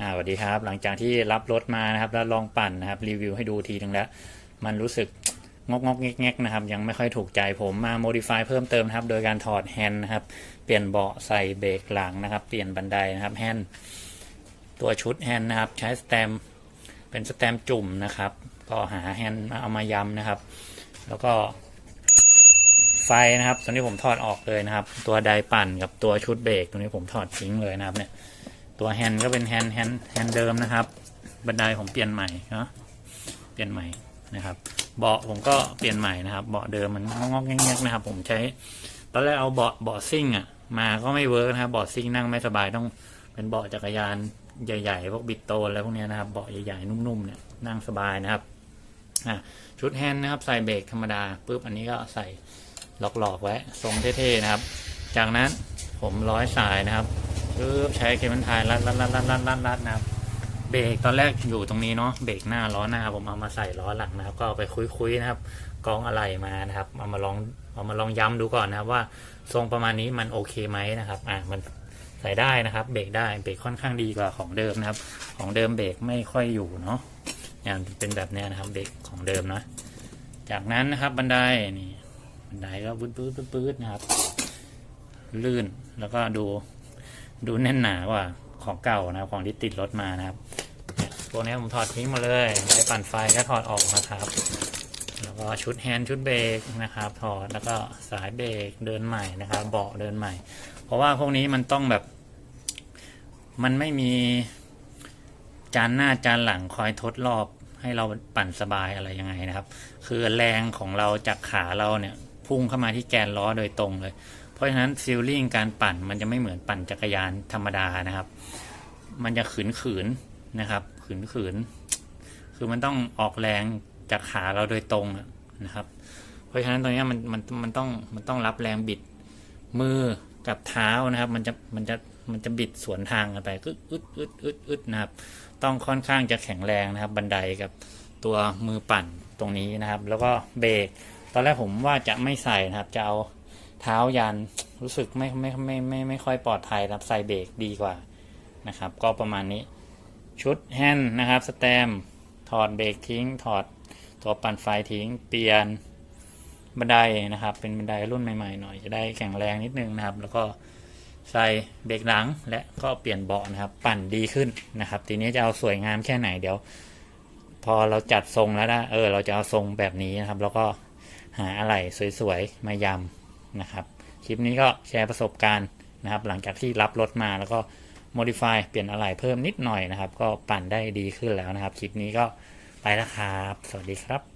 อ่าสวัสดีครับ หลังจากที่รับรถมานะครับ แล้วลองปั่นนะครับ รีวิวให้ดูทีนึงแล้ว มันรู้สึกงกงกแงกๆนะครับ ยังไม่ค่อยถูกใจผมมาโมดิฟายเพิ่มเติมนะครับ โดยการถอดแฮนด์นะครับ เปลี่ยนเบาะใส่เบรกหลังนะครับ เปลี่ยนบันไดนะครับแฮนด์ตัวชุดแฮนด์นะครับ ใช้สแตมเป็นสแตมจุ่มนะครับ ก็หาแฮนด์มาเอามายำนะครับ แล้วก็ไฟนะครับ ตอนนี้ผมถอดออกเลยนะครับ ตัวไดปั่นกับตัวชุดเบรกตรงนี้ผมถอดทิ้งเลยนะครับเนี่ย ตัวแฮนด์ก็เป็นแฮนด์แฮนด์แฮนด์เดิมนะครับ บันไดผมเปลี่ยนใหม่เนาะเปลี่ยนใหม่นะครับ เบาะผมก็เปลี่ยนใหม่นะครับ เบาะเดิมมันงอกๆแงกๆนะครับ ผมใช้ตอนแรกเอาเบาะเบาะซิ่งอะมาก็ไม่เวิร์กนะครับเบาะซิ่งนั่งไม่สบายต้องเป็นเบาะจักรยานใหญ่ๆพวกบิดโตนอะไรพวกเนี้ยนะครับเบาะใหญ่ๆนุ่มๆเนี่ยนั่งสบายนะครับอะชุดแฮนด์นะครับ ใส่เบรกธรรมดาปุ๊บอันนี้ก็ใส่หลอกๆไว้ทรงเท่ๆนะครับ จากนั้นผมร้อยสายนะครับ ปึ๊บใช้เคเบิลไทยรัดรัดรัดรัดรัดรัดรัดนะครับเบรกตอนแรกอยู่ตรงนี้เนาะเบรกหน้าล้อหน้าผมเอามาใส่ล้อหลังนะครับ ก็เอาไปคุยๆนะครับกองอะไรมานะครับเอามาลองเอามาลองย้ำดูก่อนนะครับว่าทรงประมาณนี้มันโอเคไหมนะครับอ่ามันใส่ได้นะครับ เบรกได้เบรกค่อนข้างดีกว่าของเดิมนะครับ ของเดิมเบรกไม่ค่อยอยู่เนาะอย่างเป็นแบบเนี้ยนะครับเบรกของเดิมนะ จากนั้นนะครับบันไดนี่บันไดก็ปื๊ดปื๊ดปื๊ดนะครับ ลื่นแล้วก็ดู ดูแน่นหนากว่าของเก่านะครับ ของที่ติดรถมานะครับเนี่ยพวกนี้ผมถอดทิ้งมาเลยไดปั่นไฟก็ถอดออกนะครับ แล้วก็ชุดแฮนด์ชุดเบรกนะครับ ถอดแล้วก็สายเบรกเดินใหม่นะครับ เบาะเดินใหม่ เพราะว่าพวกนี้มันต้องแบบ มันไม่มีจานหน้าจานหลังคอยทดรอบให้เราปั่นสบายอะไรยังไงนะครับ คือแรงของเราจากขาเราเนี่ย พุ่งเข้ามาที่แกนล้อโดยตรงเลย ราะฉะนั้นฟีลลิ่งการปั่นมันจะไม่เหมือนปั่นจักรยานธรรมดานะครับ มันจะขืนขืนๆนะครับขืนขืนๆคือมันต้องออกแรงจากขาเราโดยตรงนะครับ เพราะฉะนั้นตรงนี้มันมันมันต้องมันต้องรับแรงบิดมือกับเท้านะครับ มันจะมันจะมันจะบิดสวนทางกันไปก็อึดอึดอึดอึดนะครับ ต้องค่อนข้างจะแข็งแรงนะครับ บันไดกับตัวมือปั่นตรงนี้นะครับ แล้วก็เบรกตอนแรกผมว่าจะไม่ใส่นะครับจะเอา เท้ายันรู้สึกไม่ไม่ไม่ไม่ไม่ค่อยปลอดภัยรับใส่เบรกดีกว่านะครับ ก็ประมาณนี้ชุดแฮนด์นะครับสแตมถอดเบรกทิ้ง ถอดตัวปั่นไฟทิ้ง เปลี่ยนบันไดนะครับ เป็นบันไดรุ่นใหม่ๆหน่อยจะได้แข็งแรงนิดนึงนะครับ แล้วก็ใส่เบรกหลังและก็เปลี่ยนเบาะนะครับ ปั่นดีขึ้นนะครับ ทีนี้จะเอาสวยงามแค่ไหนเดี๋ยว พอเราจัดทรงแล้วนะเออ เราจะเอาทรงแบบนี้นะครับ แล้วก็หาอะไรสวยๆมายำ นะครับ คลิปนี้ก็แชร์ประสบการณ์นะครับ หลังจากที่รับรถมาแล้วก็ modify เปลี่ยนอะไรเพิ่มนิดหน่อยนะครับ ก็ปั่นได้ดีขึ้นแล้วนะครับ คลิปนี้ก็ไปแล้วครับ สวัสดีครับ